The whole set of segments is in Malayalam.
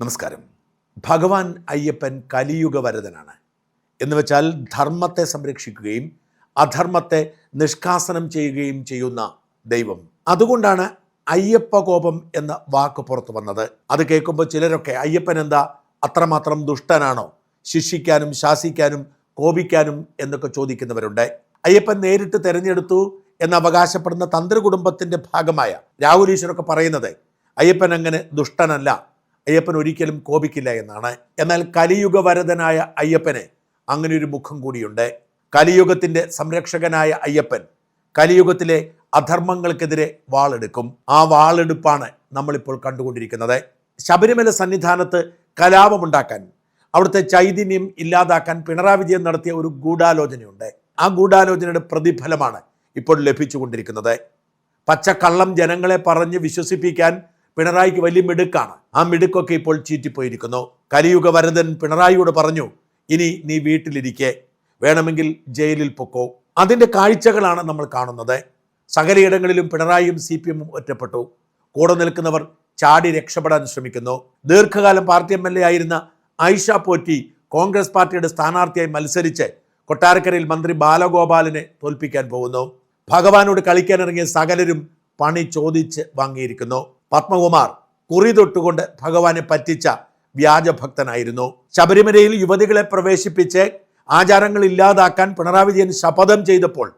നമസ്കാരം. ഭഗവാൻ അയ്യപ്പൻ കലിയുഗ വരതനാണ് എന്ന് വെച്ചാൽ ധർമ്മത്തെ സംരക്ഷിക്കുകയും അധർമ്മത്തെ നിഷ്കാസനം ചെയ്യുകയും ചെയ്യുന്ന ദൈവം. അതുകൊണ്ടാണ് അയ്യപ്പ കോപം എന്ന വാക്ക് പുറത്തു വന്നത്. അത് കേൾക്കുമ്പോൾ ചിലരൊക്കെ അയ്യപ്പൻ എന്താ? അത്രമാത്രം ദുഷ്ടനാണോ? ശിക്ഷിക്കാനും ശാസിക്കാനും കോപിക്കാനും എന്നൊക്കെ ചോദിക്കുന്നവരുണ്ട്. അയ്യപ്പൻ നേരിട്ട് തിരഞ്ഞെടുത്തു എന്ന് അവകാശപ്പെടുന്ന തന്ത്രി കുടുംബത്തിന്റെ ഭാഗമായ രാഹുൽ ഈശ്വരൊക്കെ പറയുന്നത് അയ്യപ്പൻ അങ്ങനെ ദുഷ്ടനല്ല. അയ്യപ്പൻ ഒരിക്കലും കോപിക്കില്ല എന്നാണ്. എന്നാൽ കലിയുഗവരതനായ അയ്യപ്പന് അങ്ങനെ ഒരു മുഖം കൂടിയുണ്ട്. കലിയുഗത്തിന്റെ സംരക്ഷകനായ അയ്യപ്പൻ കലിയുഗത്തിലെ അധർമ്മങ്ങൾക്കെതിരെ വാളെടുക്കും. ആ വാളെടുപ്പാണ് നമ്മളിപ്പോൾ കണ്ടുകൊണ്ടിരിക്കുന്നത്. ശബരിമല സന്നിധാനത്ത് കലാപമുണ്ടാക്കാൻ അവിടുത്തെ ചൈതന്യം ഇല്ലാതാക്കാൻ പിണറായി വിജയൻ നടത്തിയ ഒരു ഗൂഢാലോചനയുണ്ട്. ആ ഗൂഢാലോചനയുടെ പ്രതിഫലമാണ് ഇപ്പോൾ ലഭിച്ചുകൊണ്ടിരിക്കുന്നത്. പച്ചക്കള്ളം ജനങ്ങളെ പറഞ്ഞ് വിശ്വസിപ്പിക്കാൻ പിണറായിക്ക് വലിയ മിടുക്കാണ്. ആ മിടുക്കൊക്കെ ഇപ്പോൾ ചീറ്റിപ്പോയിരിക്കുന്നു. കലിയുഗ വരദൻ പിണറായിയോട് പറഞ്ഞു ഇനി നീ വീട്ടിലിരിക്കെ. വേണമെങ്കിൽ ജയിലിൽ പൊക്കോ. അതിന്റെ കാഴ്ചകളാണ് നമ്മൾ കാണുന്നത്. സകലയിടങ്ങളിലും പിണറായിയും സി പി എമ്മും ഒറ്റപ്പെട്ടു. കൂടെ നിൽക്കുന്നവർ ചാടി രക്ഷപ്പെടാൻ ശ്രമിക്കുന്നു. ദീർഘകാലം പാർട്ടി എം എൽ എ ആയിരുന്ന ഐഷ പോറ്റി കോൺഗ്രസ് പാർട്ടിയുടെ സ്ഥാനാർത്ഥിയായി മത്സരിച്ച് കൊട്ടാരക്കരയിൽ മന്ത്രി ബാലഗോപാലിനെ തോൽപ്പിക്കാൻ പോകുന്നു. ഭഗവാനോട് കളിക്കാനിറങ്ങിയ സകലരും പണി ചോദിച്ച് വാങ്ങിയിരിക്കുന്നു. പത്മകുമാർ കുറി തൊട്ടുകൊണ്ട് ഭഗവാനെ പറ്റിച്ച വ്യാജഭക്തനായിരുന്നു. ശബരിമലയിൽ യുവതികളെ പ്രവേശിപ്പിച്ച് ആചാരങ്ങൾ ഇല്ലാതാക്കാൻ പിണറായി വിജയൻ ശപഥം ചെയ്തപ്പോൾ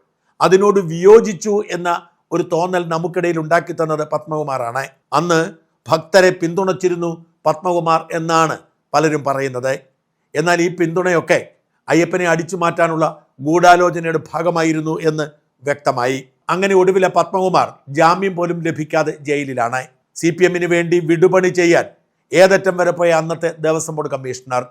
അതിനോട് വിയോജിച്ചു എന്ന ഒരു തോന്നൽ നമുക്കിടയിൽ ഉണ്ടാക്കി തന്നത് പത്മകുമാറാണ്. അന്ന് ഭക്തരെ പിന്തുണച്ചിരുന്നു പത്മകുമാർ എന്നാണ് പലരും പറയുന്നത്. എന്നാൽ ഈ പിന്തുണയൊക്കെ അയ്യപ്പനെ അടിച്ചു മാറ്റാനുള്ള ഗൂഢാലോചനയുടെ ഭാഗമായിരുന്നു എന്ന് വ്യക്തമായി. അങ്ങനെ ഒടുവിലെ പത്മകുമാർ ജാമ്യം പോലും ലഭിക്കാതെ ജയിലിലാണ്. സി പി എമ്മിന് വേണ്ടി വിടുപണി ചെയ്യാൻ ഏതറ്റം വരെ പോയ അന്നത്തെ ദേവസ്വം ബോർഡ് കമ്മീഷണർ.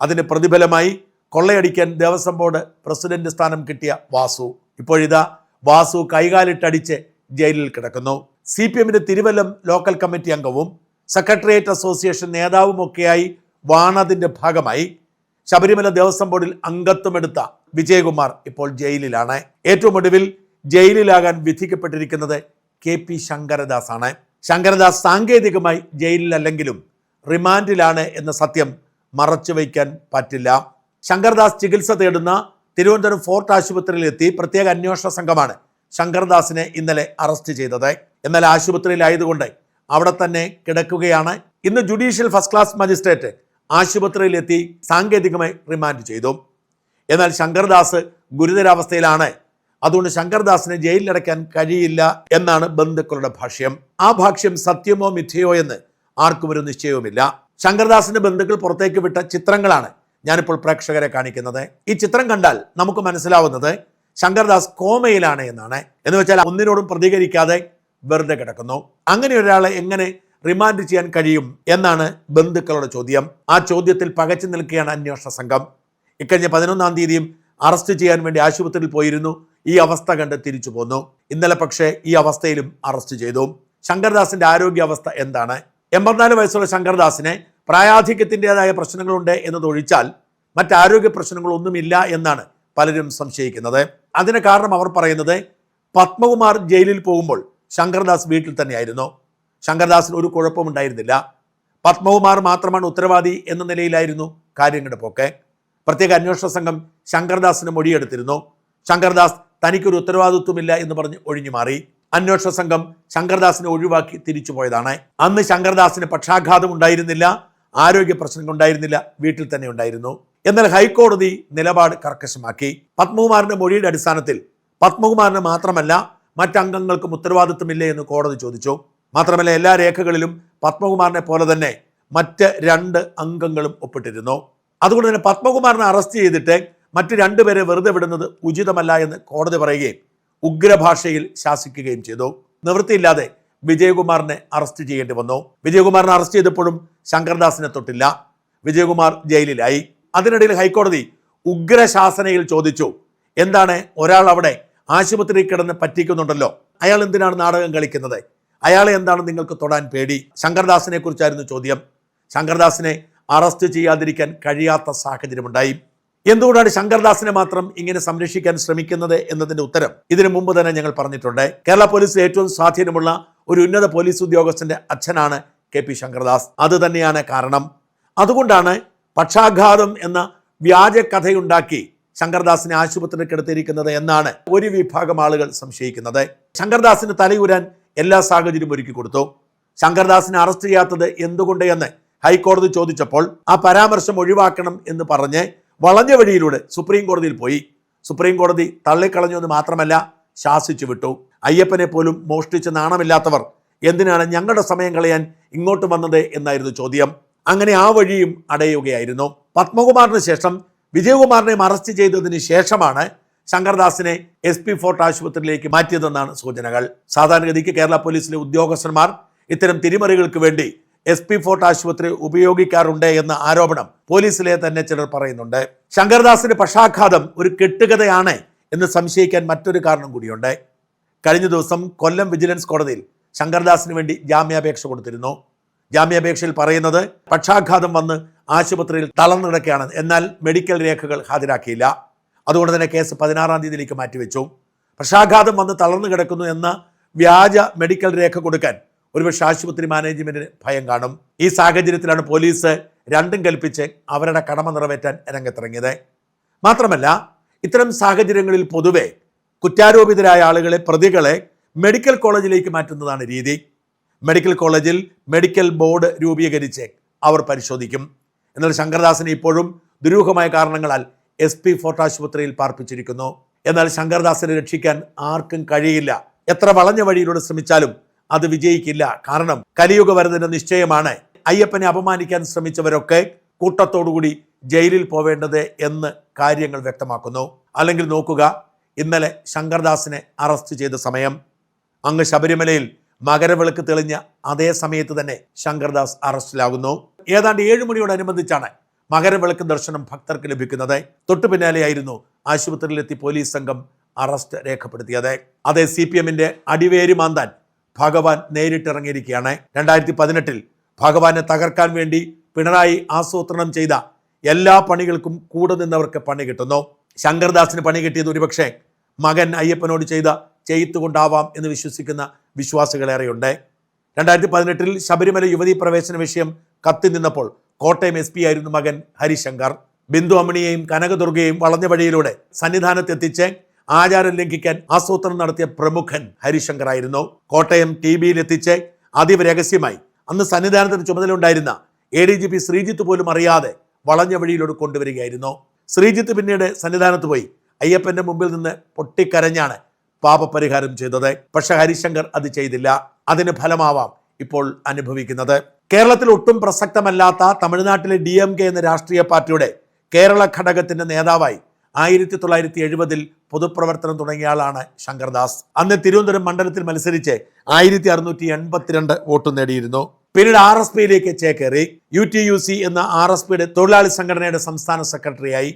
അതിന് പ്രതിഫലമായി കൊള്ളയടിക്കാൻ ദേവസ്വം ബോർഡ് പ്രസിഡന്റ് സ്ഥാനം കിട്ടിയ വാസു. ഇപ്പോഴിതാ വാസു കൈകാലിട്ടടിച്ച് ജയിലിൽ കിടക്കുന്നു. സി പി എമ്മിന്റെ തിരുവല്ലം ലോക്കൽ കമ്മിറ്റി അംഗവും സെക്രട്ടേറിയറ്റ് അസോസിയേഷൻ നേതാവുമൊക്കെയായി വാണതിന്റെ ഭാഗമായി ശബരിമല ദേവസ്വം ബോർഡിൽ അംഗത്വമെടുത്ത വിജയകുമാർ ഇപ്പോൾ ജയിലിലാണ്. ഏറ്റവും ഒടുവിൽ ജയിലിലാകാൻ വിധിക്കപ്പെട്ടിരിക്കുന്നത് കെ പി ശങ്കരദാസ് ആണ് ശങ്കരദാസ് സാങ്കേതികമായി ജയിലിലല്ലെങ്കിലും റിമാൻഡിലാണ് എന്ന സത്യം മറച്ചു വയ്ക്കാൻ പറ്റില്ല. ശങ്കർദാസ് ചികിത്സ തേടുന്ന തിരുവനന്തപുരം ഫോർട്ട് ആശുപത്രിയിലെത്തി പ്രത്യേക അന്വേഷണ സംഘമാണ് ശങ്കർദാസിനെ ഇന്നലെ അറസ്റ്റ് ചെയ്തത്. എന്നാൽ ആശുപത്രിയിലായതുകൊണ്ട് അവിടെ തന്നെ കിടക്കുകയാണ്. ഇന്ന് ജുഡീഷ്യൽ ഫസ്റ്റ് ക്ലാസ് മജിസ്ട്രേറ്റ് ആശുപത്രിയിലെത്തി സാങ്കേതികമായി റിമാൻഡ് ചെയ്തു. എന്നാൽ ശങ്കർദാസ് ഗുരുതരാവസ്ഥയിലാണ്. അതുകൊണ്ട് ശങ്കർദാസിനെ ജയിലിലടയ്ക്കാൻ കഴിയില്ല എന്നാണ് ബന്ധുക്കളുടെ ഭാഷ്യം. ആ ഭാഷ്യം സത്യമോ മിഥ്യയോ എന്ന് ആർക്കും ഒരു നിശ്ചയവുമില്ല. ശങ്കർദാസിന്റെ ബന്ധുക്കൾ പുറത്തേക്ക് വിട്ട ചിത്രങ്ങളാണ് ഞാനിപ്പോൾ പ്രേക്ഷകരെ കാണിക്കുന്നത്. ഈ ചിത്രം കണ്ടാൽ നമുക്ക് മനസ്സിലാവുന്നത് ശങ്കർദാസ് കോമയിലാണ് എന്നാണ്. എന്ന് വെച്ചാൽ ഒന്നിനോടും പ്രതികരിക്കാതെ വെറുതെ കിടക്കുന്നു. അങ്ങനെ ഒരാളെ എങ്ങനെ റിമാൻഡ് ചെയ്യാൻ കഴിയും എന്നാണ് ബന്ധുക്കളുടെ ചോദ്യം. ആ ചോദ്യത്തിൽ പകച്ചു നിൽക്കുകയാണ് അന്വേഷണ സംഘം. ഇക്കഴിഞ്ഞ പതിനൊന്നാം തീയതിയും അറസ്റ്റ് ചെയ്യാൻ വേണ്ടി ആശുപത്രിയിൽ പോയിരുന്നു. ഈ അവസ്ഥ കണ്ട് തിരിച്ചു പോന്നു. ഇന്നലെ പക്ഷേ ഈ അവസ്ഥയിലും അറസ്റ്റ് ചെയ്തു. ശങ്കർദാസിന്റെ ആരോഗ്യാവസ്ഥ എന്താണ്? എൺപത്തിനാല് വയസ്സുള്ള ശങ്കർദാസിനെ പ്രായാധിക്യത്തിന്റെതായ പ്രശ്നങ്ങളുണ്ട് എന്നതൊഴിച്ചാൽ മറ്റാരോഗ്യ പ്രശ്നങ്ങളൊന്നുമില്ല എന്നാണ് പലരും സംശയിക്കുന്നത്. അതിന് കാരണം അവർ പറയുന്നത് പത്മകുമാർ ജയിലിൽ പോകുമ്പോൾ ശങ്കർദാസ് വീട്ടിൽ തന്നെയായിരുന്നു. ശങ്കർദാസിന് ഒരു കുഴപ്പമുണ്ടായിരുന്നില്ല പത്മകുമാർ മാത്രമാണ് ഉത്തരവാദി എന്ന നിലയിലായിരുന്നു കാര്യങ്ങളുടെ പോക്ക്. പ്രത്യേക അന്വേഷണ സംഘം ശങ്കർദാസിന് മൊഴിയെടുത്തിരുന്നു. ശങ്കർദാസ് തനിക്കൊരു ഉത്തരവാദിത്വമില്ല എന്ന് പറഞ്ഞ് ഒഴിഞ്ഞു മാറി. അന്വേഷണ സംഘം ശങ്കർദാസിനെ ഒഴിവാക്കി തിരിച്ചു പോയതാണ്. അന്ന് ശങ്കർദാസിന് പക്ഷാഘാതം ഉണ്ടായിരുന്നില്ല ആരോഗ്യ പ്രശ്നങ്ങൾ ഉണ്ടായിരുന്നില്ല വീട്ടിൽ തന്നെ ഉണ്ടായിരുന്നു. എന്നാൽ ഹൈക്കോടതി നിലപാട് കർക്കശമാക്കി. പത്മകുമാറിന്റെ മൊഴിയുടെ അടിസ്ഥാനത്തിൽ പത്മകുമാറിന് മാത്രമല്ല മറ്റംഗങ്ങൾക്കും ഉത്തരവാദിത്വമില്ലേ എന്ന് കോടതി ചോദിച്ചു. മാത്രമല്ല എല്ലാ രേഖകളിലും പത്മകുമാറിനെ പോലെ തന്നെ മറ്റ് രണ്ട് അംഗങ്ങളും ഒപ്പിട്ടിരുന്നു. അതുകൊണ്ട് തന്നെ പത്മകുമാറിനെ അറസ്റ്റ് ചെയ്തിട്ട് മറ്റ് രണ്ടുപേരെ വെറുതെ വിടുന്നത് ഉചിതമല്ല എന്ന് കോടതി പറയുകയും ഉഗ്രഭാഷയിൽ ശാസിക്കുകയും ചെയ്തു. നിവൃത്തിയില്ലാതെ വിജയകുമാറിനെ അറസ്റ്റ് ചെയ്യേണ്ടി വന്നു. വിജയകുമാറിനെ അറസ്റ്റ് ചെയ്തപ്പോഴും ശങ്കർദാസിനെ തൊട്ടില്ല. വിജയകുമാർ ജയിലിലായി. അതിനിടയിൽ ഹൈക്കോടതി ഉഗ്രശാസനയിൽ ചോദിച്ചു എന്താണ് ഒരാൾ അവിടെ ആശുപത്രി കിടന്ന് പറ്റിക്കുന്നുണ്ടല്ലോ. അയാൾ എന്തിനാണ് നാടകം കളിക്കുന്നത്? അയാളെ എന്താണ് നിങ്ങൾക്ക് തൊടാൻ പേടി? ശങ്കർദാസിനെ കുറിച്ചായിരുന്നു ചോദ്യം. ശങ്കർദാസിനെ അറസ്റ്റ് ചെയ്യാതിരിക്കാൻ കഴിയാത്ത സാഹചര്യമുണ്ടായി. എന്തുകൊണ്ടാണ് ശങ്കർദാസിനെ മാത്രം ഇങ്ങനെ സംരക്ഷിക്കാൻ ശ്രമിക്കുന്നത് എന്നതിന്റെ ഉത്തരം ഇതിനു മുമ്പ് തന്നെ ഞങ്ങൾ പറഞ്ഞിട്ടുണ്ട്. കേരള പോലീസിൽ ഏറ്റവും സ്വാധീനമുള്ള ഒരു ഉന്നത പോലീസ് ഉദ്യോഗസ്ഥന്റെ അച്ഛനാണ് കെ പി ശങ്കർദാസ്. അത് തന്നെയാണ് കാരണം. അതുകൊണ്ടാണ് പക്ഷാഘാതം എന്ന വ്യാജ കഥയുണ്ടാക്കി ശങ്കർദാസിനെ ആശുപത്രിയിൽ കിടത്തിയിരിക്കുന്നത് എന്നാണ് ഒരു വിഭാഗം ആളുകൾ സംശയിക്കുന്നത്. ശങ്കർദാസിന് തലയൂരാൻ എല്ലാ സാഹചര്യവും ഒരുക്കി കൊടുത്തു. ശങ്കർദാസിനെ അറസ്റ്റ് ചെയ്യാത്തത് എന്തുകൊണ്ട് എന്ന് ഹൈക്കോടതി ചോദിച്ചപ്പോൾ ആ പരാമർശം ഒഴിവാക്കണം എന്ന് പറഞ്ഞ് വളഞ്ഞ വഴിയിലൂടെ സുപ്രീം കോടതിയിൽ പോയി. സുപ്രീം കോടതി തള്ളിക്കളഞ്ഞു എന്ന് മാത്രമല്ല ശാസിച്ചു വിട്ടു. അയ്യപ്പനെ പോലും മോഷ്ടിച്ച് നാണമില്ലാത്തവർ. എന്തിനാണ് ഞങ്ങളുടെ സമയം കളയാൻ ഇങ്ങോട്ട് വന്നത് എന്നായിരുന്നു ചോദ്യം. അങ്ങനെ ആ വഴിയും അടയുകയായിരുന്നു. പത്മകുമാറിന് ശേഷം വിജയകുമാറിനെ അറസ്റ്റ് ചെയ്തതിന് ശേഷമാണ് ശങ്കർദാസിനെ എസ് പി ഫോർട്ട് ആശുപത്രിയിലേക്ക് മാറ്റിയതെന്നാണ് സൂചനകൾ. സാധാരണഗതിക്ക് കേരള പോലീസിലെ ഉദ്യോഗസ്ഥന്മാർ ഇത്തരം തിരിമറികൾക്ക് വേണ്ടി എസ് പി ഫോർട്ട് ആശുപത്രി ഉപയോഗിക്കാറുണ്ട് എന്ന ആരോപണം പോലീസിലെ തന്നെ ചിലർ പറയുന്നുണ്ട്. ശങ്കർദാസിന്റെ പക്ഷാഘാതം ഒരു കെട്ടുകഥയാണ് എന്ന് സംശയിക്കാൻ മറ്റൊരു കാരണം കൂടിയുണ്ട്. കഴിഞ്ഞ ദിവസം കൊല്ലം വിജിലൻസ് കോടതിയിൽ ശങ്കർദാസിന് വേണ്ടി ജാമ്യാപേക്ഷ കൊടുത്തിരുന്നു. ജാമ്യാപേക്ഷയിൽ പറയുന്നത് പക്ഷാഘാതം വന്ന് ആശുപത്രിയിൽ തളർന്നിടക്കുകയാണ് എന്നാൽ മെഡിക്കൽ രേഖകൾ ഹാജരാക്കിയില്ല. അതുകൊണ്ട് തന്നെ കേസ് പതിനാറാം തീയതിയിലേക്ക് മാറ്റിവെച്ചു. പക്ഷാഘാതം വന്ന് തളർന്നു കിടക്കുന്നു എന്ന വ്യാജ മെഡിക്കൽ രേഖ കൊടുക്കാൻ ഒരുപക്ഷെ ആശുപത്രി മാനേജ്മെന്റിന് ഭയം കാണും. ഈ സാഹചര്യത്തിലാണ് പോലീസ് രണ്ടും കൽപ്പിച്ച് അവരുടെ കടമ നിറവേറ്റാൻ രംഗത്തിറങ്ങിയത്. മാത്രമല്ല ഇത്തരം സാഹചര്യങ്ങളിൽ പൊതുവെ കുറ്റാരോപിതരായ ആളുകളെ പ്രതികളെ മെഡിക്കൽ കോളേജിലേക്ക് മാറ്റുന്നതാണ് രീതി. മെഡിക്കൽ കോളേജിൽ മെഡിക്കൽ ബോർഡ് രൂപീകരിച്ച് അവർ പരിശോധിക്കും. എന്നാൽ ശങ്കർദാസിനെ ഇപ്പോഴും ദുരൂഹമായ കാരണങ്ങളാൽ എസ് പി ഫോർട്ട് ആശുപത്രിയിൽ പാർപ്പിച്ചിരിക്കുന്നു. എന്നാൽ ശങ്കർദാസിനെ രക്ഷിക്കാൻ ആർക്കും കഴിയില്ല. എത്ര വളഞ്ഞ വഴിയിലൂടെ ശ്രമിച്ചാലും അത് വിജയിക്കില്ല. കാരണം കലിയുഗ വരുന്നതിന്റെ നിശ്ചയമാണ്. അയ്യപ്പനെ അപമാനിക്കാൻ ശ്രമിച്ചവരൊക്കെ കൂട്ടത്തോടുകൂടി ജയിലിൽ പോവേണ്ടത് എന്ന് കാര്യങ്ങൾ വ്യക്തമാക്കുന്നു. അല്ലെങ്കിൽ നോക്കുക ഇന്നലെ ശങ്കർദാസിനെ അറസ്റ്റ് ചെയ്ത സമയം. അങ്ങ് ശബരിമലയിൽ മകരവിളക്ക് തെളിഞ്ഞ അതേ സമയത്ത് തന്നെ ശങ്കർദാസ് അറസ്റ്റിലാകുന്നു. ഏതാണ്ട് ഏഴ് മണിയോടനുബന്ധിച്ചാണ് മകരവിളക്ക് ദർശനം ഭക്തർക്ക് ലഭിക്കുന്നത്. തൊട്ടു പിന്നാലെയായിരുന്നു ആശുപത്രിയിലെത്തി പോലീസ് സംഘം അറസ്റ്റ് രേഖപ്പെടുത്തിയത്. അതേ സി പി എമ്മിന്റെ അടിവേരി മാന്താൻ ഭഗവാൻ നേരിട്ടിറങ്ങിയിരിക്കുകയാണ്. രണ്ടായിരത്തി പതിനെട്ടിൽ ഭഗവാനെ തകർക്കാൻ വേണ്ടി പിണറായി ആസൂത്രണം ചെയ്ത എല്ലാ പണികൾക്കും കൂടെ നിന്നവർക്ക് പണി കിട്ടുന്നു. ശങ്കർദാസിന് പണി കിട്ടിയത് ഒരുപക്ഷെ മകൻ അയ്യപ്പനോട് ചെയ്ത ചെയ്ത്തുകൊണ്ടാവാം എന്ന് വിശ്വസിക്കുന്ന വിശ്വാസികളേറെയുണ്ട് രണ്ടായിരത്തി പതിനെട്ടിൽ ശബരിമല യുവതീ പ്രവേശന വിഷയം കത്തി നിന്നപ്പോൾ കോട്ടയം എസ് പി ആയിരുന്നു മകൻ ഹരിശങ്കർ. ബിന്ദു അമ്മിണിയെയും കനകദുർഗയെയും വളഞ്ഞ വഴിയിലൂടെ സന്നിധാനത്തെത്തിച്ച് ആചാരം ലംഘിക്കാൻ ആസൂത്രണം നടത്തിയ പ്രമുഖൻ ഹരിശങ്കർ ആയിരുന്നു. കോട്ടയം ടി ബിയിലെത്തിച്ച് അതീവ രഹസ്യമായി അന്ന് സന്നിധാനത്തിന് ചുമതലയുണ്ടായിരുന്ന A D G P Sreejith പോലും അറിയാതെ വളഞ്ഞ വഴിയിലൂടെ കൊണ്ടുവരികയായിരുന്നു. ശ്രീജിത്ത് പിന്നീട് സന്നിധാനത്ത് പോയി. അയ്യപ്പന്റെ മുമ്പിൽ നിന്ന് പൊട്ടിക്കരഞ്ഞാണ് പാപപരിഹാരം ചെയ്തത്. പക്ഷെ ഹരിശങ്കർ അത് ചെയ്തില്ല. അതിന് ഫലമാവാം ഇപ്പോൾ അനുഭവിക്കുന്നത്. കേരളത്തിൽ ഒട്ടും പ്രസക്തമല്ലാത്ത തമിഴ്നാട്ടിലെ ഡി എം കെ എന്ന രാഷ്ട്രീയ പാർട്ടിയുടെ കേരള ഘടകത്തിന്റെ നേതാവായി ആയിരത്തി തൊള്ളായിരത്തി എഴുപതിൽ പൊതുപ്രവർത്തനം തുടങ്ങിയ ആളാണ് ശങ്കർദാസ്. അന്ന് തിരുവനന്തപുരം മണ്ഡലത്തിൽ മത്സരിച്ച് ആയിരത്തി അറുന്നൂറ്റി എൺപത്തിരണ്ട് വോട്ട് നേടിയിരുന്നു. പിന്നീട് ആർ എസ് പിയിലേക്ക് ചേക്കേറി. യു ടി യു സി എന്ന ആർ എസ് പിയുടെ തൊഴിലാളി സംഘടനയുടെ സംസ്ഥാന സെക്രട്ടറിയായി.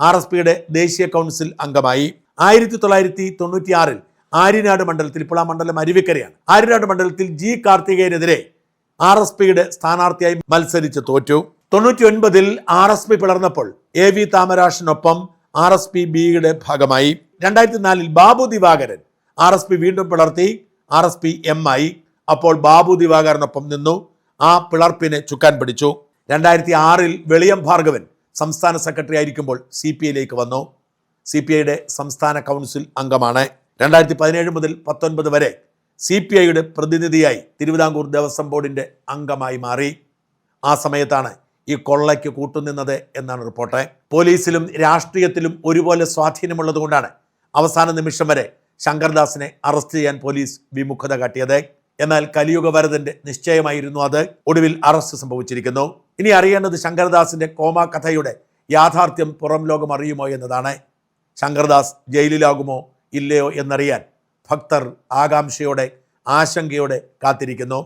ആർ എസ് പിയുടെ ദേശീയ കൗൺസിൽ അംഗമായി. ആയിരത്തി തൊള്ളായിരത്തി തൊണ്ണൂറ്റിയാറിൽ ആര്യനാട് മണ്ഡലത്തിൽ ഇപ്പോൾ ആ മണ്ഡലം അരുവിക്കരയാണ്. ആര്യനാട് മണ്ഡലത്തിൽ ജി കാർത്തികേയനെതിരെ ആർ എസ് പിയുടെ സ്ഥാനാർത്ഥിയായി മത്സരിച്ച് തോറ്റു. തൊണ്ണൂറ്റി ഒൻപതിൽ ആർ എസ് പി പിളർന്നപ്പോൾ എ വി താമരാഷിനൊപ്പം ആർ എസ് പി ബിയുടെ ഭാഗമായി. രണ്ടായിരത്തി നാലിൽ Babu Divakaran R S P വീണ്ടും പിളർത്തി ആർ എസ് പി എം ആയി. അപ്പോൾ ബാബു ദിവാകരനൊപ്പം നിന്നു. ആ പിളർപ്പിനെ ചുക്കാൻ പിടിച്ചു. രണ്ടായിരത്തി ആറിൽ വെളിയം ഭാർഗവൻ സംസ്ഥാന സെക്രട്ടറി ആയിരിക്കുമ്പോൾ സി പി ഐയിലേക്ക് വന്നു. സി പി ഐയുടെ സംസ്ഥാന കൗൺസിൽ അംഗമാണ്. രണ്ടായിരത്തി പതിനേഴ് മുതൽ പത്തൊൻപത് വരെ സി പി ഐയുടെ പ്രതിനിധിയായി തിരുവിതാംകൂർ ദേവസ്വം ബോർഡിന്റെ അംഗമായി മാറി. ആ സമയത്താണ് ഈ കൊള്ളയ്ക്ക് കൂട്ടുനിന്നത് എന്നാണ് റിപ്പോർട്ട്. പോലീസിലും രാഷ്ട്രീയത്തിലും ഒരുപോലെ സ്വാധീനമുള്ളതുകൊണ്ടാണ് അവസാന നിമിഷം വരെ ശങ്കർദാസിനെ അറസ്റ്റ് ചെയ്യാൻ പോലീസ് വിമുഖത കാട്ടിയത്. എന്നാൽ കലിയുഗ വരതന്റെ നിശ്ചയമായിരുന്നു അത്. ഒടുവിൽ അറസ്റ്റ് സംഭവിച്ചിരിക്കുന്നു. ഇനി അറിയേണ്ടത് ശങ്കർദാസിന്റെ കോമ കഥയുടെ യാഥാർത്ഥ്യം പുറം ലോകം അറിയുമോ എന്നതാണ്. ശങ്കർദാസ് ജയിലിലാകുമോ ഇല്ലയോ എന്നറിയാൻ ഭക്തർ ആകാംക്ഷയോടെ ആശങ്കയോടെ കാത്തിരിക്കുന്നു.